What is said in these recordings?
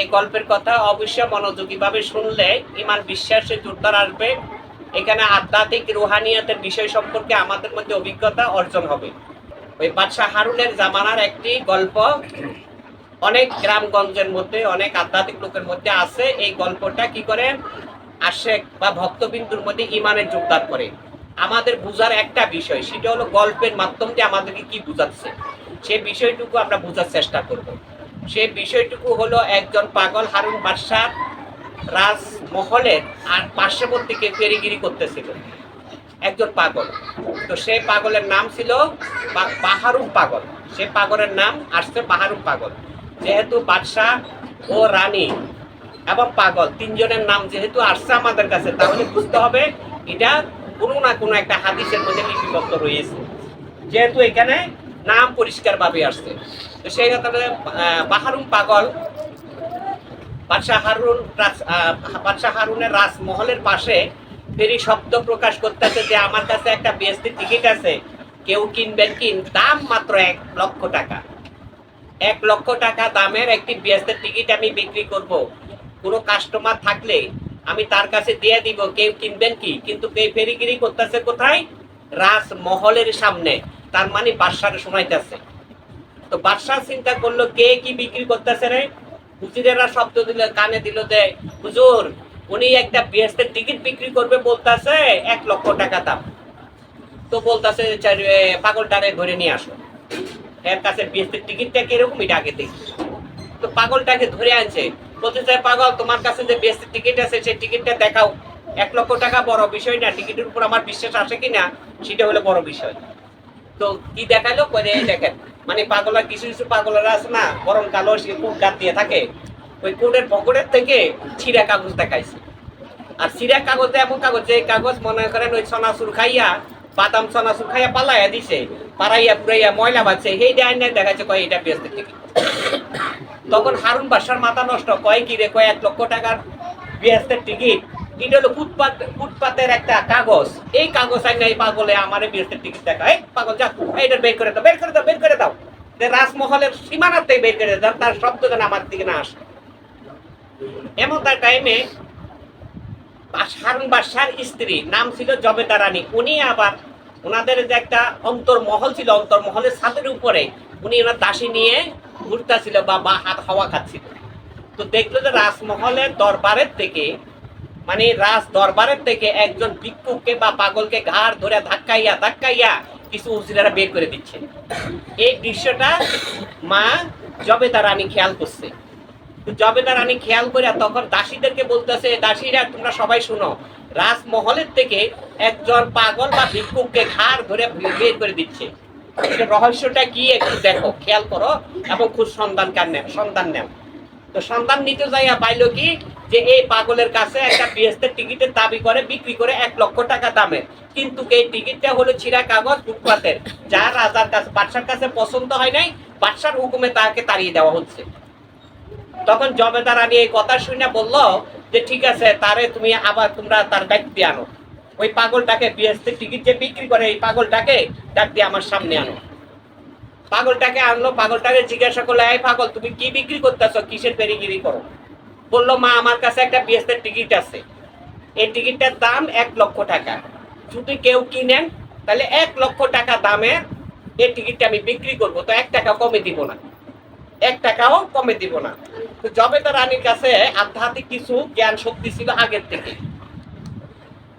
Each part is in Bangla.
এই গল্পের কথা অবশ্যই মনোযোগীভাবে শুনলে ইমান বিশ্বাসে জোরদার আসবে। এখানে আধ্যাত্মিক রুহানিয়াতের বিষয় সম্পর্কে আমাদের মধ্যে অভিজ্ঞতা অর্জন হবে। ওই বাদশাহ হারুনের জামানার একটি গল্প অনেক গ্রামগঞ্জের মধ্যে, অনেক আধ্যাত্মিক লোকের মধ্যে আছে। এই গল্পটা কি করে? আশেক বা ভক্তবিন্দুর মধ্যে ইমানের যোগদান করে। আমাদের বুঝার একটা বিষয়, সেটা হলো গল্পের মাধ্যম দিয়ে আমাদেরকে কি বুঝাচ্ছে? সেই বিষয়টুকু আমরা বোঝার চেষ্টা করব। সেই বিষয়টুকু হলো একজন পাগল হারুন বাদশাহ রাজমহলের আর পার্শ্ববর্তীকে পেরিগিরি করতেছিল। একজন পাগল। তো সেই পাগলের নাম ছিল বাহারুম পাগল। সে পাগলের নাম আসছে বাহারুম পাগল। যেহেতু বাদশাহ ও রানী এবং পাগল তিনজনের নাম যেহেতু আসছে আমাদের কাছে, তাহলে বুঝতে হবে এটা কোনো না কোনো একটা হাদিসের মধ্যে লিপিবদ্ধ রয়েছে। যেহেতু এখানে নাম পরিষ্কারভাবে আসছে। তো সেই কারণে বাহারুম পাগল, বাদশাহ হারুন বাদশাহ হারুনের রাজমহলের পাশে ফেরি শব্দ প্রকাশ করতেছে যে, আমার কাছে একটা বিএসসি টিকিট আছে। কেউ কিনবেন কিন দাম মাত্র এক লক্ষ টাকা। এক লক্ষ টাকা দামের একটি বিএসসি টিকিট আমি বিক্রি করব। কোনো কাস্টমার থাকলে আমি তার কাছে দিয়ে দিব, কেউ কিনবেন কি? কিন্তু কে ফেরিগিরি করতেছে কোথায়? রাজমহলের সামনে। তার মানে বাদশারে শোনাইতেছে। তো বাদশাহ চিন্তা করল, কে কি বিক্রি করতেছে রে? হুজুরেরা শব্দ দিল, কানে দিল যে, হুজুর, উনি একটা বিএসের টিকিট বিক্রি করবে বলতাছে, এক লক্ষ টাকা দাম। তো বলতাছে পাগলটারে ধরে নিয়ে আসো। এর কাছে বিএসের টিকিটটা কীরকম এটা আগে দেখি। তো পাগলটাকে ধরে আনছে। বলতে পাগল, তোমার কাছে যে বিএসের টিকিট আছে, সেই টিকিটটা দেখাও। এক লক্ষ টাকা বড় বিষয় না, টিকিটের উপর আমার বিশ্বাস আসে কিনা, সেটা হলো বড় বিষয়। তো কি দেখাল করে এই দেখেন মানে পাগলা, কিছু কিছু পাগলেরা আছে না, গরম কালো সে কোট গাত দিয়ে থাকে, ওই কোটের পকেটের থেকে ছিঁড়া কাগজ দেখাইছে। আর ছিঁড়া কাগজে, এমন কাগজ যে কাগজ মনে করেন ওই সোনাচুর খাইয়া, বাদাম সোনাচুর খাইয়া পালাইয়া দিছে, পাড়াইয়া পুরাইয়া ময়লা বাচ্ছে সেই দেয় না দেখাচ্ছে কয় এটা বেচতে থেকে। তখন হারুন বাসার মাথা নষ্ট, কয় কি রে, কয় এক লক্ষ টাকার বিএসের টিকিট এটা হলো ফুটপাত, ফুটপাতের একটা কাগজ। এই কাগজ নাই পাগলে আমার টিকিট দেখা এই পাগল, যা, এইটা বের করে দাও, বের করে দাও, বের করে দাও। রাজমহলের সীমানাতে বের করে দাও, তার শব্দ যেন আমার দিকে না আসে। এমন তার টাইমে হারুন বাদশার স্ত্রী, নাম ছিল জবেদা রানী। উনি আবার ওনাদের যে একটা অন্তর্মহল ছিল, অন্তর্মহলের ছাদের উপরে, উনি ওনার দাসী নিয়ে ঘুরতেছিল বা বা হাত হাওয়া খাচ্ছিল। তো দেখল যে রাজমহলের দরবারের থেকে মানে রাজ দরবারের থেকে একজন ভিক্ষুককে বা পাগলকে ঘাড় ধরে ধাক্কাইয়া ধাক্কাইয়া কিছু উজিরারা বের করে দিচ্ছে। এই দৃশ্যটা মা জবেদা রানী খেয়াল করছে। জবেদা রানী খেয়াল করে তখন দাসীদেরকে বলতেছে, দাসীরা, তোমরা সবাই শুনো, রাজমহলের থেকে একজন পাগল বা ভিক্ষুককে ঘাড় ধরে বের করে দিচ্ছে। রহস্যটা কি একটু দেখো, খেয়াল করো এবং খুব সন্ধান কার নেন, সন্ধান নেন। তো সন্ধান নিতে যাইয়া পাইলো কি যে এই পাগলের কাছে একটা বিএসতে টিকিটের দাবি করে, বিক্রি করে এক লক্ষ টাকা দামের। কিন্তু এই টিকিটটা হলো ছিঁড়া কাগজ ফুটপাতের, যা রাজার কাছে, বাদশার কাছে পছন্দ হয় নাই, বাদশার হুকুমে তাকে তাড়িয়ে দেওয়া হচ্ছে। তখন জবেদা রানী এই কথা শুনে বলল যে, ঠিক আছে, তারে তুমি আবার তোমরা তার ব্যক্তি আনো। ওই পাগলটাকে বিএসতে টিকিট যে বিক্রি করে, এই পাগলটাকে ডাক দিয়ে আমার সামনে আনো। পাগলটাকে আনলো, পাগলটাকে জিজ্ঞাসা করল, এই পাগল, তুমি কি বিক্রি করতেছো? কিসের পেরিগিরি করো? বলল, মা, আমার কাছে একটা বিএসের টিকিট আছে। এই টিকিটটার দাম এক লক্ষ টাকা। যদি কেউ কিনেন, তাহলে এক লক্ষ টাকা দামের এই টিকিটটা আমি বিক্রি করব। তো এক টাকা কমে দিব না। এক টাকাও কমে দিব না। তো জবেদা রানীর কাছে আধ্যাত্মিক কিছু জ্ঞান শক্তি ছিল আগের থেকে।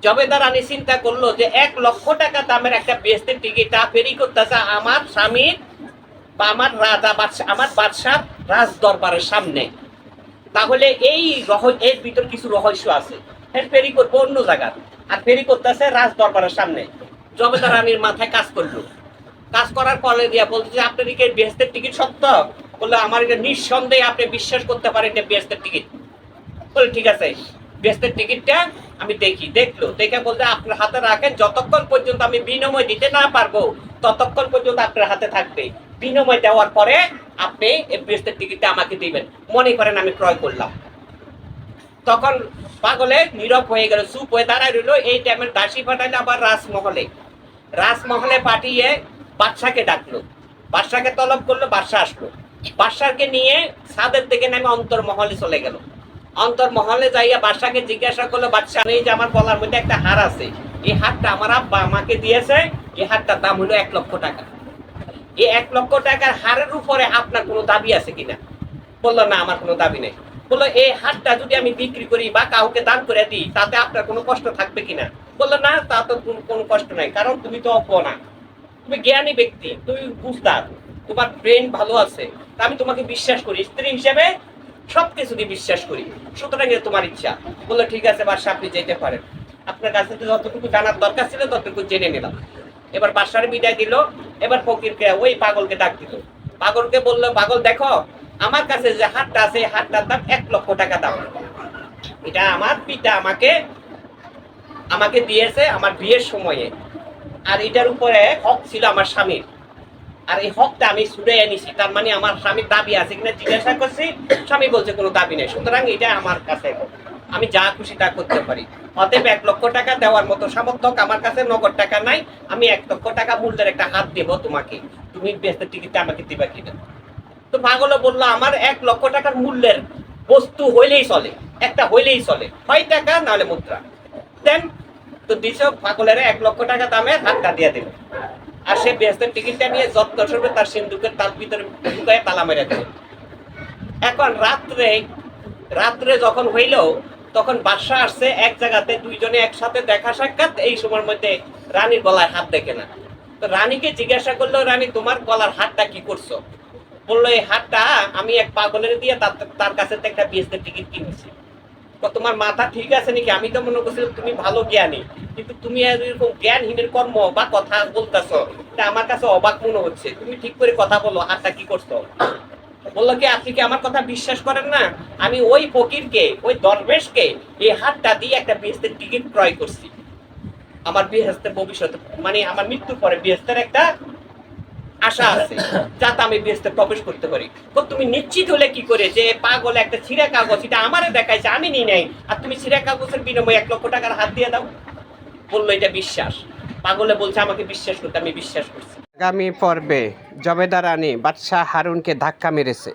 জবেদা রানী চিন্তা করল যে, এক লক্ষ টাকা দামের একটা বেস্তের টিকিট তা ফেরি করতেছে আমার স্বামীর বা আমার রাজা বাদশাহ আমার বাদশাহ রাজ দরবারের সামনে। তাহলে এই রহ এর ভিতর কিছু রহস্য আছে। এর ফেরি করব অন্য জায়গার। আর ফেরি করতেছে রাজ দরবারের সামনে। জবেদা রানীর মাথায় কাজ করল। কাজ করার পরে দিয়া বলছে যে, আপনার কি বেহেস্তের টিকিট সত্য? বলল, আমার এটা নিঃসন্দেহে আপনি বিশ্বাস করতে পারেন এটা বেহেস্তের টিকিট। বলে ঠিক আছে, বেহেস্তের টিকিটটা আমি দেখি। দেখল, দেখে বলতে আপনার হাতে রাখেন, যতক্ষণ পর্যন্ত আমি বিনিময় দিতে না পারব, ততক্ষণ পর্যন্ত আপনার হাতে থাকবে। বিনিময় দেওয়ার পরে আপনি এই বেহেস্তের টিকিটটা আমাকে দিবেন। মনে করেন আমি ক্রয় করলাম। তখন পাগলে নীরব হয়ে গেল, চুপ হয়ে দাঁড়ায় রইল। এই টাইমের দাসী পাঠাইলে আবার রাজমহলে। রাজমহলে পাঠিয়ে বাদশাকে ডাকলো। বাদশাকে তলব করল, বাদশা আসলো। বাদশাকে নিয়ে ছাদের থেকে নেমে অন্তর্মহলে চলে গেল। অন্তর্মহলে যাইয়া বাদশাকে জিজ্ঞাসা করল বাদশাহ এই যে আমার গলার মধ্যে একটা হার আছে, এই হারটা আমার আব্বা আমাকে দিয়েছে। এই হারটার দাম হলো এক লক্ষ টাকা। এই এক লক্ষ টাকার হারের উপরে আপনার কোনো দাবি আছে কিনা? বলল, না, আমার কোনো দাবি নেই। বলল এই হারটা যদি আমি বিক্রি করি বা কাউকে দান করে দিই, তাতে আপনার কোনো কষ্ট থাকবে কিনা? বলল, না, তা তো কোনো- কষ্ট নাই, কারণ তুমি তো অজ্ঞ না তুমি জ্ঞানী ব্যক্তি, তুমি বুঝদার, তোমার ব্রেন ভালো আছে। তা আমি তোমাকে বিশ্বাস করি, স্ত্রী হিসেবে সব কিছুকে বিশ্বাস করি। সুতরাং তোমার ইচ্ছা। বলল, ঠিক আছে বাদশাহ আপনি যেতে পারেন। আপনার কাছে যতটুকু জানার দরকার ছিল, ততটুকু জেনে নিলাম। এবার বাদশার বিদায় দিল, এবার ফকিরকে, ওই পাগলকে ডাক দিল। পাগলকে বলল, পাগল, দেখো, আমার কাছে যে হাটটা আছে, এই হাটটার দাম এক লক্ষ টাকা দাম। এটা আমার পিতা আমাকে আমাকে দিয়েছে আমার বিয়ের সময়ে। আর এটার উপরে হক ছিল আমার স্বামীর। আর এই হকটা আমি ছুড়ে এনেছি, তার মানে আমার স্বামীর দাবি আছে কিনা জিজ্ঞাসা করছি, স্বামী বলছে কোনো দাবি নেই। সুতরাং এটা আমার কাছে আমি যা খুশি তা করতে পারি। অতএব এক লক্ষ টাকা দেওয়ার মতো সামর্থ্য আমার কাছে নগদ টাকা নাই। আমি এক লক্ষ টাকা মূল্যের একটা হাত দেবো তোমাকে। তুমি বেস্তের টিকিটটা আমাকে দিবা কিনা তো পাগলও বলল, আমার এক লক্ষ টাকার মূল্যের বস্তু হইলেই চলে, একটা হইলেই চলে। হয় টাকা, নাহলে মুদ্রা। দেন তো দিছ পাগলের এক লক্ষ টাকা দামে হাতটা দিয়ে দিল। আর সে বেহেস্তের টিকিটটা নিয়ে যত্ন সরবে তার সিন্ধুকের তার ভিতরে ঢুকায় তালা মেরে দিল। এখন রাত্রে রাত্রে যখন হইল তখন বাদশা আসছে, এক জায়গাতে দুইজনে একসাথে দেখা সাক্ষাৎ, এই সময়ের মধ্যে রানীর গলায় হাত দেখে না। তো রানীকে জিজ্ঞাসা করল, রানী, তোমার গলার হাতটা কি করছ? বলল, এই হাতটা আমি এক পাগলের দিয়ে তার কাছে একটা বিএসদের টিকিট কিনেছি। তোমার মাথা ঠিক আছে নাকি? আমি তো মনে করছিলাম তুমি ভালো জ্ঞানী, কিন্তু তুমি এরকম জ্ঞানহীনের কর্ম বা কথা বলতেছো, তা আমার কাছে অবাক মনে হচ্ছে। তুমি ঠিক করে কথা বলো, হাতটা কি করছ? বলল কি, আপনি কি আমার কথা বিশ্বাস করেন না? আমি ওই ফকিরকে, ওই দরবেশকে এই হাতটা দিয়ে একটা বিহেস্তের টিকিট ক্রয় করছি। আমার বিহেস্তের ভবিষ্যতে মানে আমার মৃত্যুর পরে বিহেস্তের একটা আশা আছে, যাতে আমি বিহেস্তে প্রবেশ করতে পারি। তো তুমি নিশ্চিত হলে কি করে যে পাগল একটা ছিঁড়া কাগজ এটা আমারে দেখাইছে, আমি নি নাই। আর তুমি ছিঁড়া কাগজের বিনিময়ে এক লক্ষ টাকার হাত দিয়ে দাও? বলল, এটা বিশ্বাস। পাগলে বলছে, আমাকে বিশ্বাস করতে, আমি বিশ্বাস করছি। আগামী পর্বে জবেদারানি বাদশাহ হারুনকে ধাক্কা মেরেছে।